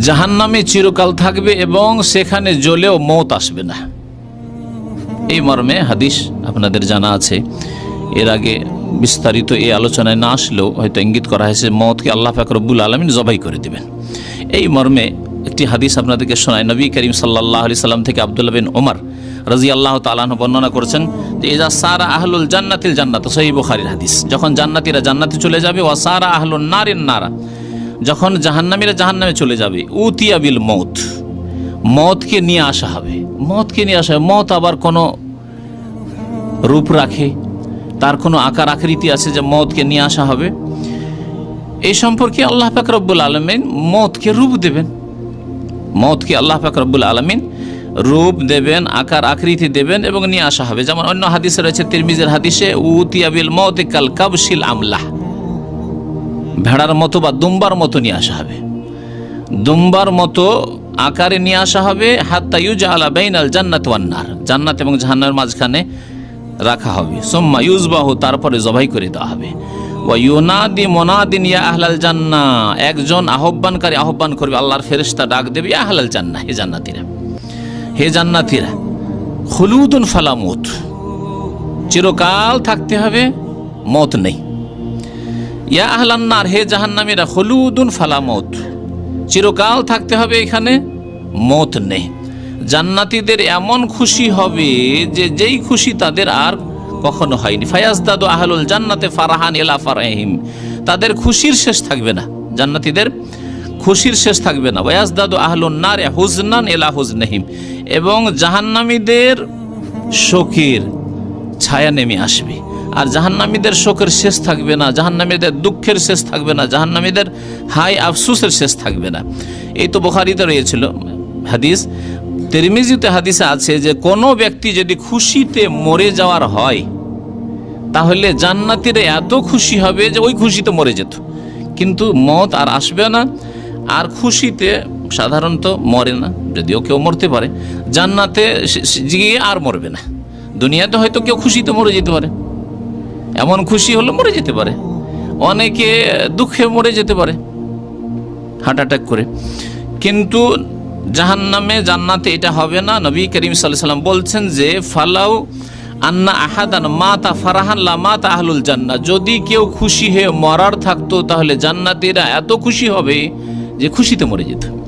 জাহান্নামে চিরকাল থাকবে এবং সেখানে জ্বলেও মত আসবে না। এই মর্মে হাদিস আপনাদের জানা আছে। এর আগে বিস্তারিত এই আলোচনায় না আসলেও হয়তো ইঙ্গিত করা হয়েছে মতকে আল্লাহ ফাকরবুল আলমিন জবাই করে দেবেন। এই মর্মে একটি হাদিস আপনাদেরকে শোনায়। নবী করিম সাল্লাহ আলি সাল্লাম থেকে আবদুল্লাহ বিন ওমর রাজি আল্লাহ তালাহ বর্ণনা করেছেন যে এজা সারা আহলুল জান্নাতিল জান্নাত সহি বুখারির হাদিস। যখন জান্নাতিরা জান্নাতে চলে যাবে ও সারা আহলুল নারিন নারা যখন জাহান্নামীরা জাহান্নামে চলে যাবে, উতিয়া বিল মৌত। মতকে নিয়ে আসা হবে। মতকে নিয়ে আসা হবে। মত আবার কোনো রূপ রাখে, তার কোনো আকার আকৃতি আছে যে মতকে নিয়ে আসা হবে? এই সম্পর্কে আল্লাহ পাক রব্বুল আলমিন মতকে রূপ দেবেন। মতকে আল্লাহ পাক রব্বুল আলমিন রূপ দেবেন, আকার আকৃতি দেবেন এবং নিয়ে আসা হবে। যেমন অন্য হাদিসে রয়েছে, তিরমিজের হাদিসে উতিয়াবিল মত কাল কাবশিল আমলাহ। ভেড়ার মতো বা দুম্বার মতো নিয়ে আসা হবে। দুম্বার মতো আকারে নিয়ে আসা হবে, হাত্তা ইউজা আলা বেইন আল জান্নাত ওয়ান্নার জান্নাত এবং জাহান্নার মাঝখানে রাখা হবে। সোম্মা ইউজবাহু তারপরে জবাই করে দেওয়া হবে। ওয়া ইউনাদি মোনাদিন ইয়া আহলাল জান্না। একজন আহ্বানকারী আহ্বান করবে, আল্লাহর ফেরেশতা ডাক দেবে, ইয়া আহলাল জান্না, হে জান্নাতীরা হে জান্নাতীরা, খুলুদুন ফালামুত চিরকাল থাকতে হবে মত নেই। ইয়া আহলান্নার, হে জাহান্নামীরা হলুদুন ফালামত চিরকাল থাকতে হবে এখানে মত নেই। জান্নাতীদের এমন খুশি হবে যে যেই খুশি তাদের আর কখনো হয়নি। ফায়াজ দাদু আহলুল জান্নাতে ফারাহান এলা ফারাহিম। তাদের খুশির শেষ থাকবে না। জান্নাতীদের খুশির শেষ থাকবে না। ওয়াজ দাদু আহলুন নারে হুজনান এলা হুজনহিম। এবং জাহান্নামীদের শোকের ছায়া নেমে আসবে। আর জাহান্নামীদের শোকের শেষ থাকবে না, জাহান্নামীদের দুঃখের শেষ থাকবে না, জাহান্নামীদের হাই আফসুসের শেষ থাকবে না। এই তো বোখারিতে রয়েছিল হাদিস, তেরমিজিতে হাদিসে আছে যে কোনো ব্যক্তি যদি খুশিতে মরে যাওয়ার হয়, তাহলে জান্নাতিরা এত খুশি হবে যে ওই খুশিতে মরে যেত। কিন্তু মত আর আসবে না, আর খুশিতে সাধারণত মরে না, যদিও কেউ মরতে পারে। জান্নাতে গিয়ে আর মরবে না। দুনিয়াতে হয়তো কেউ খুশিতে মরে যেতে পারে। এমন খুশি হলে মরে যেতে পারে। অনেকে দুঃখে মরে যেতে পারে হার্ট অ্যাটাক করে। কিন্তু জাহান্নামে জান্নাতে এটা হবে না। নবী করিম সাল্লাম বলছেন যে, ফালাউ আন্না আহাদান মাতা ফারাহান মাতা আহলুল জান্না যদি কেউ খুশি হয়ে মরার থাকতো, তাহলে জান্নাতীরা এত খুশি হবে যে খুশিতে মরে যেত।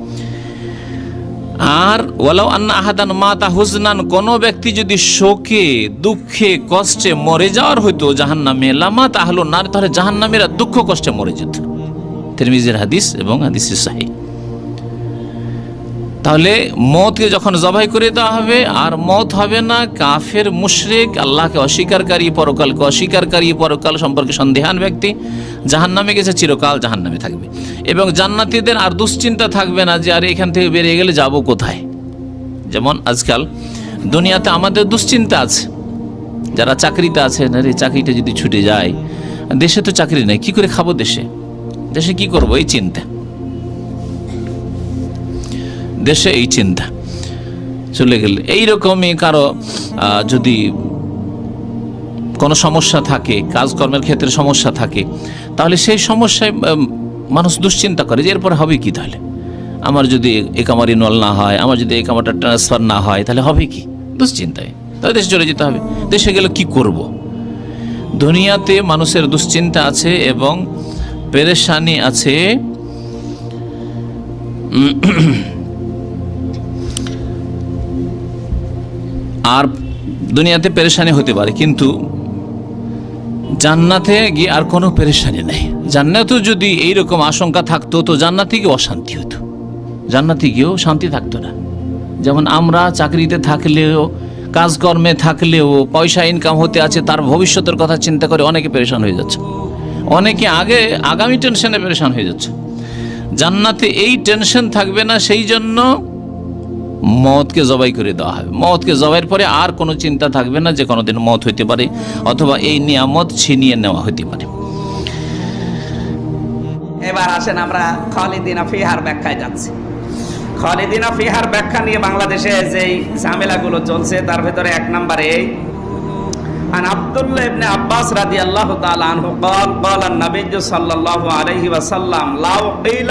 আর ওয়ালাউ আন্না আহাদান মাতা হুজনান, কোন ব্যক্তি যদি শোকে, দুঃখে, কষ্টে মরে যাওয়ার হইতো জাহান্নামে, লামা তাহলো না তাহলে জাহান্নামেরা দুঃখ, কষ্টে মরে যেত। তিরমিজের হাদিস এবং হাদিসের সাহি। তাহলে মতকে যখন জবাই করে দেওয়া হবে, আর মত হবে না কাফের মুশরেক, আল্লাহকে অস্বীকারী পরকালকে অস্বীকারী পরকাল সম্পর্কে সন্দেহান ব্যক্তি জাহান্নামে গেছে, চিরকাল জাহান্নামে থাকবে। এবং জান্নাতীদের আর দুশ্চিন্তা থাকবে না যে, আরে এখান থেকে বেরিয়ে গেলে যাব কোথায়? যেমন আজকাল দুনিয়াতে আমাদের দুশ্চিন্তা আছে। যারা চাকরিতে আছে না রে চাকরিটা যদি ছুটে যায়, দেশে তো চাকরি নেই, কি করে খাব দেশে? দেশে কি করব? এই চিন্তা। দেশে এই চিন্তা। চলে গেলে। এইরকমই কারও যদি কোনো সমস্যা থাকে, কাজকর্মের ক্ষেত্রে সমস্যা থাকে, তাহলে সেই সমস্যায় মানুষ দুশ্চিন্তা করে যে এরপরে হবে কি তাহলে? আমার যদি একামার নল না হয়, আমার যদি একামারটা ট্রান্সফার না হয়, তাহলে হবে কি? দুশ্চিন্তায়। তাহলে দেশে চলে যেতে হবে। দেশে গেলে কি করব। দুনিয়াতে মানুষের দুশ্চিন্তা আছে এবং পেরেশানি আছে। আর দুনিয়াতে পেরেশানি হতে পারে, কিন্তু জান্নাতে গিয়ে আর কোনো পেরেশানি নেই। জান্নাতেও যদি এইরকম আশঙ্কা থাকতো, তো জান্নাতে গিয়ে অশান্তি হতো। জান্নাতে গিয়েও শান্তি থাকতো না। যেমন আমরা চাকরিতে থাকলেও, কাজকর্মে থাকলেও, পয়সা ইনকাম হতে আছে, তার ভবিষ্যতের কথা চিন্তা করে অনেকে পেরেশান হয়ে যাচ্ছে। অনেকে আগে, আগামী টেনশনে পেরেশান হয়ে যাচ্ছে। জান্নাতে এই টেনশন থাকবে না, সেই জন্য মতকে জবাই করে দেওয়া হবে মতকে জবাইয়ের পরে আর কোনো চিন্তা থাকবে না যে কোনোদিন মত হইতে পারে অথবা এই নিয়ামত ছিনিয়ে নেওয়া হইতে পারে এবার আসেন আমরা খালিদিনা ফিহার ব্যাখ্যায় যাচ্ছি খালিদিনা ফিহার ব্যাখ্যা নিয়ে বাংলাদেশে যেই ঝামেলাগুলো চলছে তার ভেতরে এক নম্বরে এই عن عبد الله بن عباس رضي الله تعالى عنه قال قال النبي صلى الله عليه وسلم لو قيل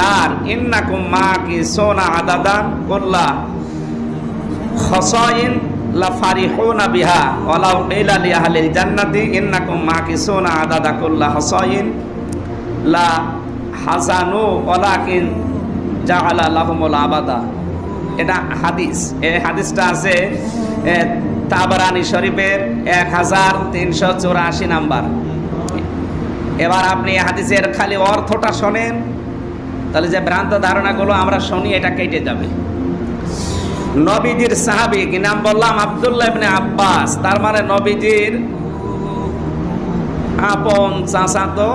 নার আদাদান, কুল্লা খসাইন লা বিহা জান্নাতি, ইন্নাকুম মাকিসুনা আদাদা লা আবাদা। এটা হাদিস। হাদিসটা আছে তাবারানি শরীফের এক হাজার তিনশো চৌরাশি নাম্বার। এবার আপনি হাদিসের খালি অর্থটা শোনেন। তাহলে যে ভ্রান্ত ধারণাগুলো আমরা শুনি, এটা কেটে যাবে। নবীজির সাহাবি, কি নাম বললাম? আব্দুল্লাহ ইবনে আব্বাস। তার মানে নবীজির আপন চাচাতো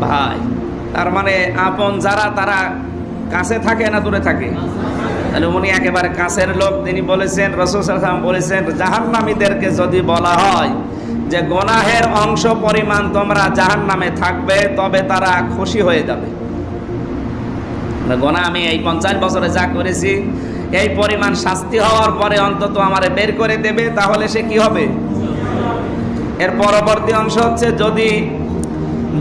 ভাই। তার মানে আপন যারা, তারা কাছে থাকে না দূরে থাকে? তাহলে উনি একেবারে কাছের লোক, তিনি বলেছেন, রসুল সাল্লাম বলেছেন, জাহান্নামীদেরকে যদি বলা হয় যে, গোনাহের অংশ পরিমাণ তোমরা জাহান্নামে থাকবে, তবে তারা খুশি হয়ে যাবে। গোনা, আমি এই পঞ্চাশ বছরে যা করেছি, এই পরিমাণ শাস্তি হওয়ার পরে অন্তত আমারে বের করে দেবে, তাহলে সে কি হবে? এর পরবর্তী অংশ হচ্ছে, যদি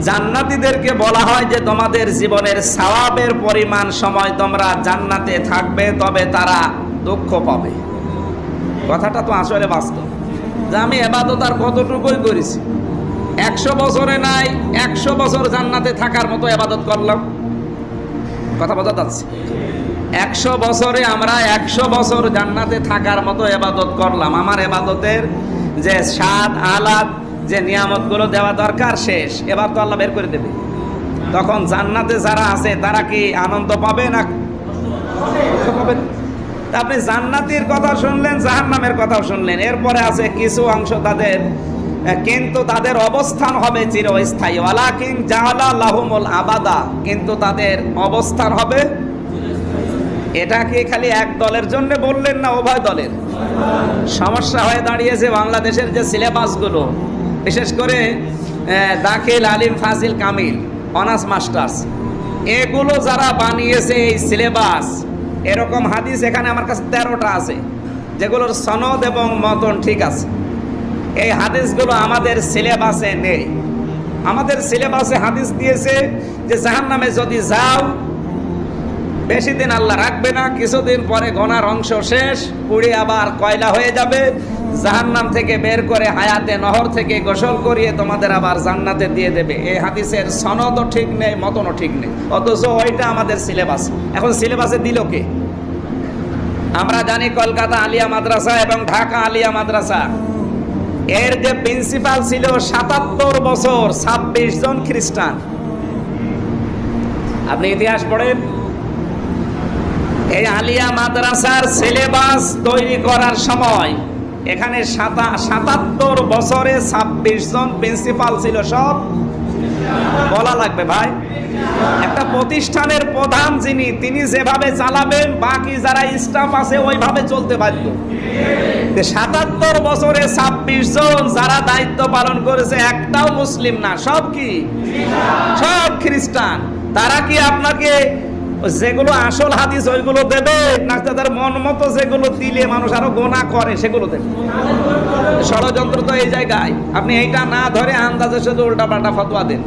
জান্নাতীদেরকে বলা হয় যে তোমাদের জীবনের সওয়াবের পরিমাণ সময় তোমরা জান্নাতে থাকবে, তবে তারা দুঃখ পাবে। কথাটা তো আসলে বাস্তব। যে আমি এবাদত আর কতটুকুই করেছি? একশো বছরে নাই, একশো বছর জান্নাতে থাকার মতো এবাদত করলাম। কথা বোঝা যাচ্ছে একশো বছরে আমরা একশো বছর জান্নাতে থাকার মতো এবাদত করলাম। আমার এবাদতের যে স্বাদ আলাদ যে নিয়ামতগুলো দেওয়া দরকার, শেষ। এবার তো আল্লাহ বের করে দেবে। তখন জান্নাতে যারা আছে, তারা কি আনন্দ পাবে না আপনি জান্নাতির কথা শুনলেন, জাহান্নামের কথাও শুনলেন। এরপরে আছে কিছু অংশ তাদের কিন্তু তাদের অবস্থান হবে চিরস্থায়ী। ওয়ালাকিন জাহালা লাহুমুল আবাদা। কিন্তু তাদের অবস্থান হবে এটা কি খালি এক দলের জন্য বললেন না উভয় দলের? সমস্যা হয়ে দাঁড়িয়েছে বাংলাদেশের যে সিলেবাসগুলো। বিশেষ করে দাখিল, আলিম, ফাজিল, কামিল, অনার্স, মাস্টার্স। এগুলো যারা বানিয়েছে এই সিলেবাস, এরকম হাদিস এখানে আমার কাছে তেরোটা আছে, যেগুলোর সনদ এবং মতন ঠিক আছে। এই হাদিসগুলো আমাদের সিলেবাসে নেই। আমাদের সিলেবাসে হাদিস দিয়েছে যে জাহান্নামে যদি যাও, বেশি দিন আল্লাহ রাখবে না, কিছুদিন পরে গনার অংশ শেষ, পুড়ে আবার কয়লা হয়ে যাবে। জাহান্নাম থেকে বের করে হায়াতে নহর থেকে গোসল করিয়ে তোমাদের আবার জান্নাতে দিয়ে দেবে। এই হাদিসের সনদও ঠিক নেই, মতনও ঠিক নেই। অথচ ওইটা আমাদের সিলেবাস। এখন সিলেবাসে দিল কে? আমরা জানি কলকাতা আলিয়া মাদ্রাসা এবং ঢাকা আলিয়া মাদ্রাসা। এর যে প্রিন্সিপাল ছিল সাতাত্তর বছর ছাব্বিশ জন খ্রিস্টান। আপনি ইতিহাস পড়েন? এই আলিয়া মাদ্রাসার সিলেবাস তৈরি করার সময় এখানে সাতা সাতাত্তর বছরে ছাব্বিশ জন প্রিন্সিপাল ছিল সব বলা লাগবে ভাই। একটা প্রতিষ্ঠানের প্রধান যিনি, তিনি যেভাবে চালাবেন, বাকি যারা স্টাফ আছে ওইভাবে চলতে বাধ্য। সাতাত্তর বছরে ছাব্বিশ জন যারা দায়িত্ব পালন করেছে, একটাও মুসলিম না, সব কি? সব খ্রিস্টান। তারা কি আপনাকে যেগুলো আসল হাদিস, ওইগুলো দেবে না তাদের মন মতো যেগুলো দিলে মানুষ আরও গোনা করে, সেগুলো দেবে ষড়যন্ত্র তো এই জায়গায়। আপনি এইটা না ধরে আন্দাজে শুধু উল্টা পাল্টা ফতোয়া দেন।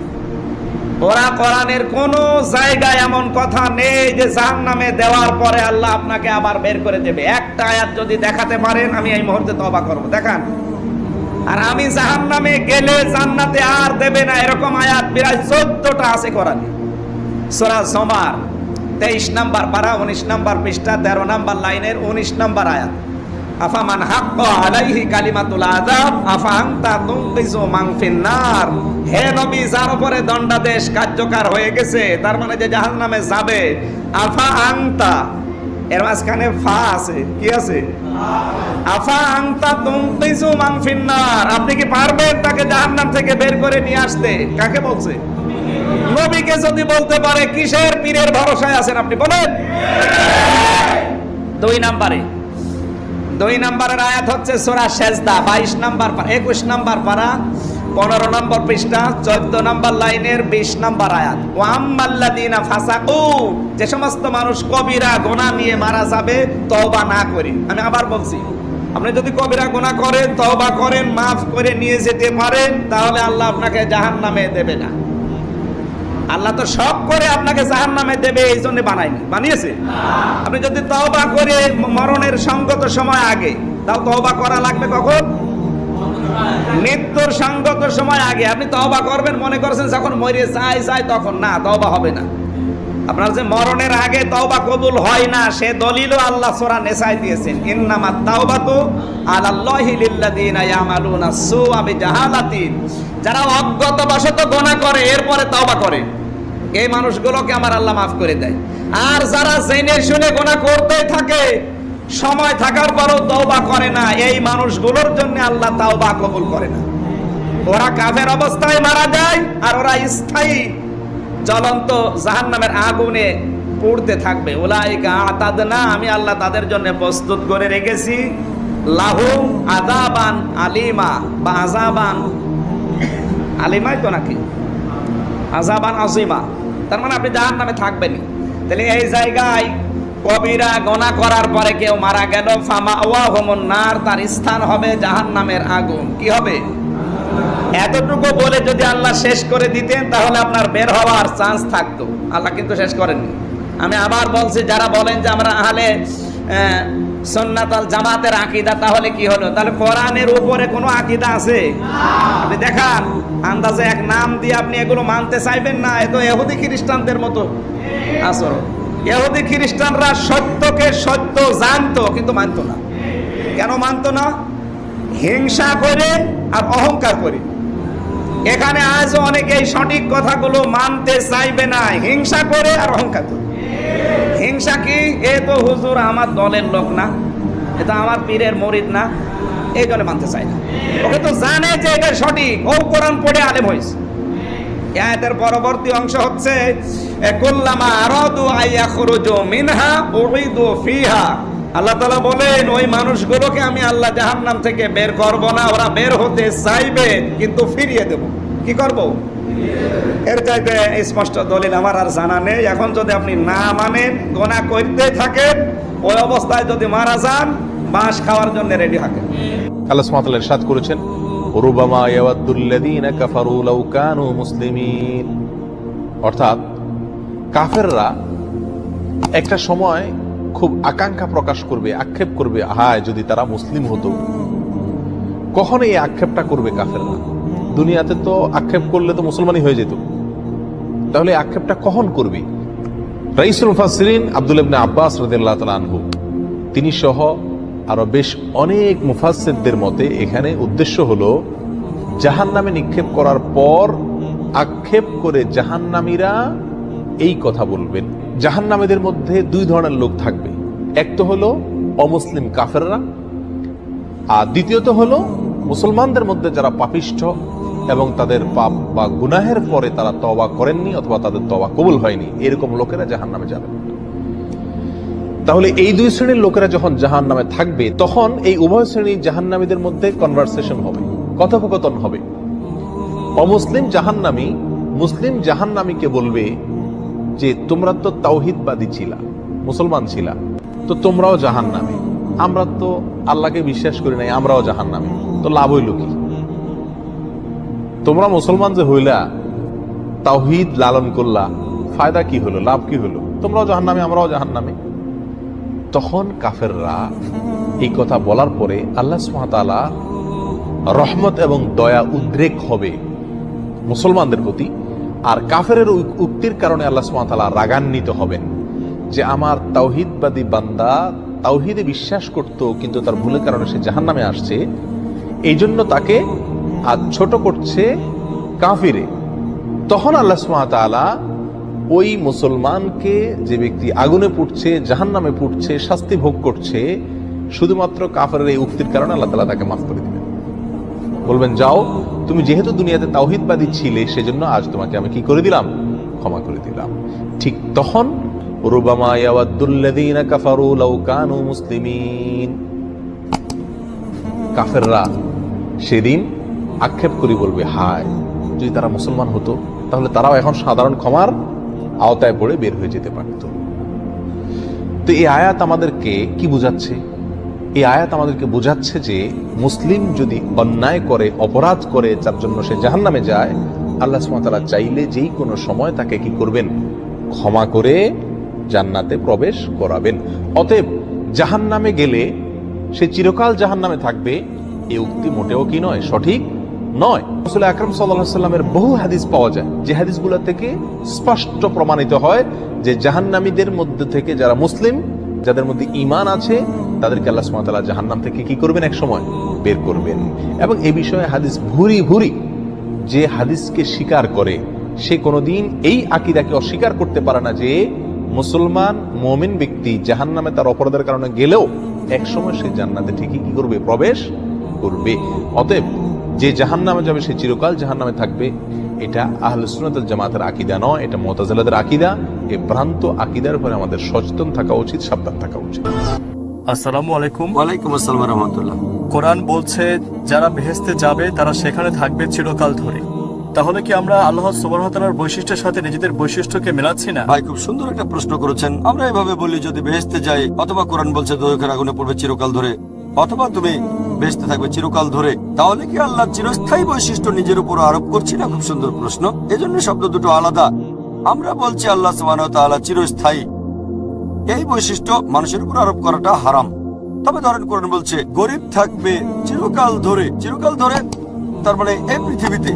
ওরা কোরআনের কোন জায়গায় এমন কথা নেই যে জাহান নামে দেওয়ার পরে আল্লাহ আপনাকে আবার বের করে দেবে। একটা আয়াত যদি দেখাতে পারেন, আমি এই মুহূর্তে তবা করব। দেখান। আর আমি জাহান নামে গেলে জান্নাতে আর দেবে না, এরকম আয়াত বিরাজ চোদ্দটা আছে কোরআনে। সোরা জমার। তেইশ নাম্বার পারা, উনিশ নাম্বার পৃষ্ঠা, তেরো নাম্বার লাইনের উনিশ নাম্বার আয়াত। আলাইহি কালিমাতুল আযাব ফিন্নার। হে নবী, যার উপরে দণ্ডাদেশ কার্যকর হয়ে গেছে, তার মানে যে জাহান্নামে যাবে আফা আনতা এর মাঝখানে ফা আছে, কি আছে? আফা আনতা তুনকিজু মান ফিন্নার। আপনি কি পারবেন তাকে জাহান্নাম থেকে বের করে নিয়ে আসতে? কাকে বলছে? নবীকে যদি বলতে পারে কিসের পীরের ভরসায় আছেন আপনি বলেন? দুই নাম্বারে। দুই নাম্বারের আয়াত হচ্ছে সোরা সেজদা বাইশ নাম্বার একুশ নাম্বার পারা পনেরো নম্বর পৃষ্ঠা চোদ্দ নাম্বার লাইনের বিশ নাম্বার আয়াত। ওয়াম্মাল্লাদিনা ফাসাকু যে সমস্ত মানুষ কবিরা গোনা নিয়ে মারা যাবে তওবা না করে। আমি আবার বলছি আপনি যদি কবিরা গোনা করেন তওবা করেন মাফ করে নিয়ে যেতে পারেন তাহলে আল্লাহ আপনাকে জাহান্নামে দেবে না। আল্লাহ তো সব করে আপনাকে জাহান নামে দেবে, এই জন্য বানায়নি। বানিয়েছে? আপনি যদি তওবা করে মরণের সঙ্গত সময় আগে, তাও তওবা করা লাগবে কখন? মৃত্যুর সঙ্গত সময় আগে। আপনি তওবা করবেন, মনে করছেন যখন মরে যায় যায়, তখন না, তওবা হবে না। আপনার যে মরণের আগে তওবা কবুল হয় না, সে দলিলও আল্লাহ সোরা নেসায় দিয়েছেন। লিল্লাযিনা ইয়ামালুনা সুআ বিজাহালাতিন। যারা অজ্ঞতাবশত গোনা করে, এরপরে তওবা করে। এই মানুষগুলোকে আমার আল্লাহ মাফ করে দেয়। আর যারা জেনে শুনে গোনা করতেই থাকে, সময় থাকার পরও তওবা করে না, এই মানুষগুলোর জন্য আল্লাহ তাওবা কবুল করে না। ওরা কাফের অবস্থায় মারা যায়, আর ওরা স্থায়ী জ্বলন্ত জাহান্নামের আগুনে পুড়তে থাকবে। ওলাইকা আতাদনা, আমি আল্লাহ তাদের জন্য প্রস্তুত করে রেখেছি। লাহু আজাবান আলিমা, বা আজাবান আলিমাই তো নাকি? আজাবান আজিমা তার মানে আপনি জাহান নামে থাকবেনই। তাহলে এই জায়গায় কবিরা গনা করার পরে কেউ মারা গেল ফামা ওয়া হোমন নার, তার স্থান হবে জাহান নামের আগুন। কি হবে? এতটুকু বলে যদি আল্লাহ শেষ করে দিতেন তাহলে আপনার বের হওয়ার চান্স থাকতো। আল্লাহ কিন্তু শেষ করেননি। আমি আবার বলছি যারা বলেন যে আমরা আহলে আহ, সন্ন্যাতাল জামাতের আকিদা তাহলে কি হলো? তাহলে কোরআনের উপরে কোনো আকিদা আছে? আপনি দেখান আন্দাজে এক নাম দিয়ে আপনি এগুলো মানতে চাইবেন না? এ তো এহুদি খ্রিস্টানদের মতো। আসর এহুদি খ্রিস্টানরা সত্যকে সত্য জানতো কিন্তু মানতো না। কেন মানতো না? হিংসা করে আর অহংকার করে। এখানে আজ অনেকে সঠিক কথাগুলো মানতে চাইবে না। হিংসা করে আর অহংকার করে। হিংসা কি? এ তো হুজুর আমার দলের লোক না। এ তো আমার পীরের মরিদ না। এই জন্য মানতে চায় না। ওকে তো জানে যে এটা সঠিক। ও কোরআন পড়ে আলেম হয়েছে। আয়াতের পরবর্তী অংশ হচ্ছে কুল্লামা আরাদু আইয়াখরুজু মিনহা উইদু ফিহা। আল্লাহ তালা বলেন, ওই মানুষগুলোকে আমি আল্লাহ জাহান্নাম থেকে বের করব না। ওরা বের হতে চাইবে, কিন্তু ফিরিয়ে দেব। কি করব? এর চাইতে স্পষ্ট দলিল আমার আর জানা নেই। এখন যদি আপনি না মানেন, গোনা করতে থাকেন, ওই অবস্থায় যদি মারা যান, বাঁশ খাওয়ার জন্য রেডি থাকেন। আল্লাহ তাআলা ইরশাদ করেছেন, রুবামা ইয়াওয়াদ্দুল্লাযীনা কাফারু কানু মুসলিমিন। অর্থাৎ কাফেররা একটা সময় খুব আকাঙ্ক্ষা প্রকাশ করবে, আক্ষেপ করবে, হায়, যদি তারা মুসলিম হতো। কখন এই আক্ষেপটা করবে কাফেররা। দুনিয়াতে তো আক্ষেপ করলে তো মুসলমানই হয়ে যেত। তাহলে আক্ষেপটা কখন করবে? রাইসুল মুফাসসিরিন আব্দুল ইবনে আব্বাস রাদিয়াল্লাহু তাআলা আনহু, তিনি সহ আরও বেশ অনেক মুফাসসিরদের মতে এখানে উদ্দেশ্য হলো, জাহান্নামে নিক্ষেপ করার পর আক্ষেপ করে জাহান্নামীরা এই কথা বলবেন। জাহান্নামীদের মধ্যে দুই ধরনের লোক থাকবে। এক তো হলো অমুসলিম কাফেররা, আর দ্বিতীয়ত হলো মুসলমানদের মধ্যে যারা পাপিষ্ঠ এবং তাদের পাপ বা গুনাহের পরে তারা তওবা করেননি অথবা তাদের তওবা কবুল হয়নি, এরকম লোকেরা জাহান্নামে যাবে। তাহলে এই দুই শ্রেণির লোকেরা যখন জাহান নামে থাকবে, তখন এই উভয় শ্রেণির জাহান্নামীদের মধ্যে কনভারসেশন হবে, কথোপকথন হবে। অমুসলিম জাহান্নামী মুসলিম জাহান্নামীকে বলবে যে তোমরা তো তাওহিদবাদী ছিলা, মুসলমান ছিলা, তো তোমরাও জাহান্নামী। আমরা তো আল্লাহকে বিশ্বাস করি নাই, আমরাও জাহান্নামী। তো লাভ হইল কি? তোমরা মুসলমান যে হইলা, তাওহিদ লালন করলা, ফায়দা কি হলো, লাভ কি হলো? তোমরাও জাহান্নামী, আমরাও জাহান জাহান্নামী। তখন কাফেররা এই কথা বলার পরে আল্লাহ সুহাতালা রহমত এবং দয়া উদ্রেক হবে মুসলমানদের প্রতি। আর কাফের উক্তির কারণে আল্লাহ সুহাতালা রাগান্বিত হবেন যে আমার তাওহিদবাদী বান্দা তাওহিদে বিশ্বাস করত, কিন্তু তার ভুলের কারণে সে জাহান নামে আসছে। এই জন্য তাকে আজ ছোট করছে কাফিরে। তখন আল্লাহ সুহাতালা ওই মুসলমানকে যে ব্যক্তি আগুনে পুড়ছে জাহান নামে পুড়ছে, শাস্তি ভোগ করছে, শুধুমাত্র কাফের এই উক্তির কারণে আল্লাহ তালা তাকে মাফ করে দিবেন। বলবেন, যাও তুমি যেহেতু দুনিয়াতে তাওহিদবাদী ছিলে, সেজন্য আজ তোমাকে আমি কি করে দিলাম? ক্ষমা করে দিলাম। ঠিক তখন রুবামা ইয়াওয়াদ্দুল্লাযীনা কাফারু লাউ কানু মুসলিমিন। কাফেররা সেদিন আক্ষেপ করে বলবে, হায়, যদি তারা মুসলমান হতো, তাহলে তারাও এখন সাধারণ ক্ষমার আওতায় পড়ে বের হয়ে যেতে পারত। তো এই আয়াত আমাদেরকে কি বুঝাচ্ছে? এই আয়াত আমাদেরকে বোঝাচ্ছে যে মুসলিম যদি অন্যায় করে, অপরাধ করে, যার জন্য সে জাহান্নামে যায়, আল্লাহ সুমতালা চাইলে যেই কোনো সময় তাকে কি করবেন? ক্ষমা করে জান্নাতে প্রবেশ করাবেন। অতএব জাহান নামে গেলে সে চিরকাল জাহান নামে থাকবে এই উক্তি মোটেও কি নয়, সঠিক নয়। রসুল আকরম সাল্লাহ সাল্লামের বহু হাদিস পাওয়া যায়, যে হাদিসগুলো থেকে স্পষ্ট প্রমাণিত হয় যে জাহান্নামীদের মধ্যে থেকে যারা মুসলিম যাদের মধ্যে ইমান আছে, তাদেরকে আল্লাহ সুমাতালা জাহান্নাম থেকে কি করবেন? এক সময় বের করবেন। এবং এ বিষয়ে হাদিস ভুরি ভুরি যে হাদিসকে স্বীকার করে, সে কোনোদিন এই আকিদাকে অস্বীকার করতে পারে না যে মুসলমান, মমিন ব্যক্তি জাহান নামে তার অপরাধের কারণে গেলেও একসময় সে জান্নাতে ঠিকই কি করবে? প্রবেশ করবে। অতএব যে জাহান নামে যাবে সে চিরকাল জাহান নামে থাকবে। এটা আহলে জামাতের আকিদা নয় এটা মুতাজিলাদের আকিদা। এই ভ্রান্ত আকিদার উপরে আমাদের সচেতন থাকা উচিত সাবধান থাকা উচিত। আসসালামু আলাইকুম। ওয়ালাইকুম আসসালাম রহমতুল্লাহ। কোরআন বলছে যারা বেহেস্তে যাবে তারা সেখানে থাকবে চিরকাল ধরে। তাহলে কি আমরা আল্লাহ সুবহানাহু বৈশিষ্ট্যের সাথে নিজেদের বৈশিষ্ট্যকে মেলাচ্ছি না? ভাই খুব সুন্দর একটা প্রশ্ন করেছেন। আমরা এভাবে বলি যদি বেহেস্তে যাই অথবা কোরআন বলছে দোয়েখার আগুনে পড়বে চিরকাল ধরে। অথবা তুমি বেহেস্তে থাকবে চিরকাল ধরে, তাহলে কি আল্লাহ চিরস্থায়ী বৈশিষ্ট্য নিজের উপর আরোপ করছি না? খুব সুন্দর প্রশ্ন। এজন্য শব্দ দুটো আলাদা। আমরা বলছি আল্লাহ তাআলা চিরস্থায়ী। এই বৈশিষ্ট্য মানুষের উপর আরোপ করাটা হারাম। তবে ধরেন কোরআন বলছে, গরিব থাকবে চিরকাল ধরে চিরকাল ধরে তার মানে এই পৃথিবীতে।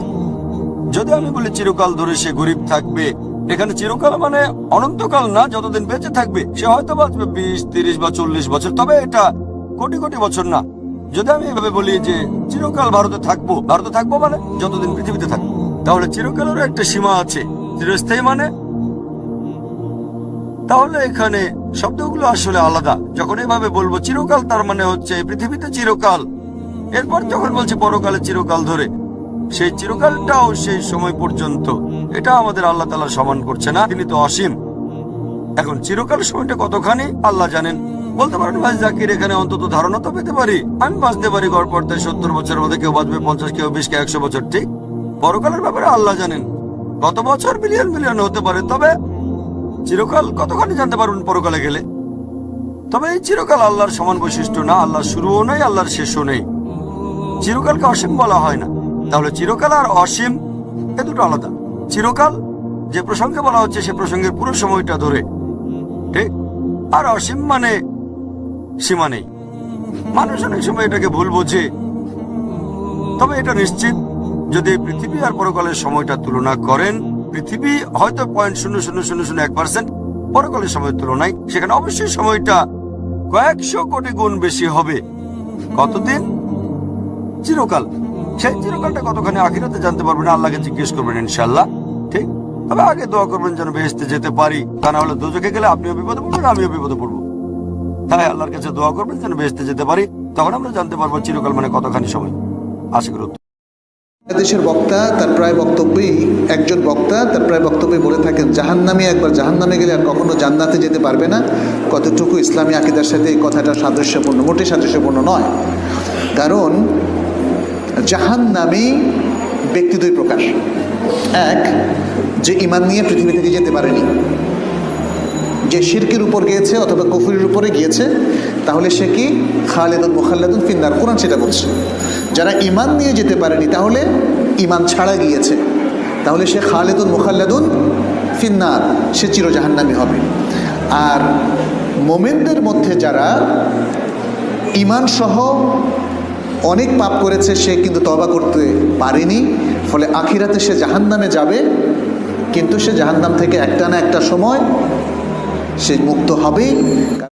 যদি আমি বলি চিরকাল ধরে সে গরিব থাকবে, এখানে চিরকাল মানে অনন্তকাল না, যতদিন বেঁচে থাকবে, সে হয়তো বাঁচবে বিশ, তিরিশ বা চল্লিশ বছর। তবে এটা কোটি কোটি বছর না। যদি আমি এভাবে বলি যে চিরকাল ভারতে থাকব ভারতে থাকব মানে যতদিন পৃথিবীতে থাকব, তাহলে চিরকালেরও একটা সীমা আছে। চিরস্থায়ী মানে? তাহলে এখানে শব্দগুলো আসলে আলাদা। যখন এভাবে বলব চিরকাল, তার মানে হচ্ছে পৃথিবীতে চিরকাল। এরপর যখন বলছে পরকালে চিরকাল ধরে, সেই চিরকালটাও সেই সময় পর্যন্ত। এটা আমাদের আল্লাহ তালা সমান করছে না, তিনি তো অসীম। এখন চিরকাল সময়টা কতখানি? আল্লাহ জানেন। বলতে পারেন ভাই, জাকির এখানে অন্তত ধারণা তো পেতে পারি। আমি বাঁচতে পারি গড় পড়তে সত্তর বছরের মধ্যে কেউ বাঁচবে, পঞ্চাশ, কেউ বিশ, কেউ একশো বছর, ঠিক? পরকালের ব্যাপারে আল্লাহ জানেন। কত বছর বিলিয়ন বিলিয়ন হতে পারে, তবে চিরকাল কতখানি জানতে পারবেন পরকালে গেলে? তবে এই চিরকাল আল্লাহর সমান বৈশিষ্ট্য না আল্লাহ শুরুও নেই, আল্লাহর শেষও নেই। চিরকালকে অসীম বলা হয় না। তাহলে চিরকাল আর অসীম এ দুটো আলাদা। চিরকাল যে প্রসঙ্গে বলা হচ্ছে, সে প্রসঙ্গের পুরো সময়টা ধরে, ঠিক? আর অসীম মানে সীমা নেই। মানুষ অনেক সময় এটাকে ভুল বোঝে। তবে এটা নিশ্চিত, যদি পৃথিবী আর পরকালের সময়টা তুলনা করেন, পৃথিবী হয়তো পয়েন্ট শূন্য শূন্য শূন্য শূন্য এক পার্সেন্ট পরকালের সময়ের তুলনায়, সেখানে অবশ্যই সময়টা কয়েকশো কোটি গুণ বেশি হবে। কতদিন? চিরকাল। সেই চিরকালটা কতখানি আখিরাতে জানতে পারবেন, আল্লাহকে জিজ্ঞেস করবেন ইনশাল্লাহ ঠিক? তবে আগে দোয়া করবেন যেন বেহেস্তে যেতে পারি। তা না হলে দুজকে গেলে আপনিও বিপদে পড়বেন, আমিও বিপদে পড়ব। তাই আল্লাহর কাছে দোয়া করবেন যেন বেহেস্তে যেতে পারি। তখন আমরা জানতে পারব চিরকাল মানে কতখানি সময়। আশা করি দেশের বক্তা, তার প্রায় বক্তব্যেই একজন বক্তা, তার প্রায় বক্তব্যে বলে থাকেন, জাহান্নামে একবার জাহান্নামে গেলে আর কখনো জান্নাতে যেতে পারবে না। কতটুকু ইসলামী আকিদার সাথে এই কথাটা সাদৃশ্যপূর্ণ মোটে সাদৃশ্যপূর্ণ নয়। কারণ জাহান্নামী ব্যক্তি দুই প্রকার এক, যে ইমান নিয়ে পৃথিবী থেকে যেতে পারেনি। যে শিরকির উপর গিয়েছে অথবা কফুরের উপরে গিয়েছে, তাহলে সে কি? খালেদুল মুখাল্লাদুল ফিন্নার। কোরআন সেটা বলছে। যারা ইমান নিয়ে যেতে পারেনি, তাহলে ইমান ছাড়া গিয়েছে। তাহলে সে খালেদুল মুখাল্লাদুন ফিন্নার, সে চিরজাহান্নামি হবে। আর মোমেনদের মধ্যে যারা ইমান সহ অনেক পাপ করেছে, সে কিন্তু তবা করতে পারেনি। ফলে আখিরাতে সে জাহান্নামে যাবে। কিন্তু সে জাহান্নাম থেকে একটা না একটা সময় সে মুক্ত হবেই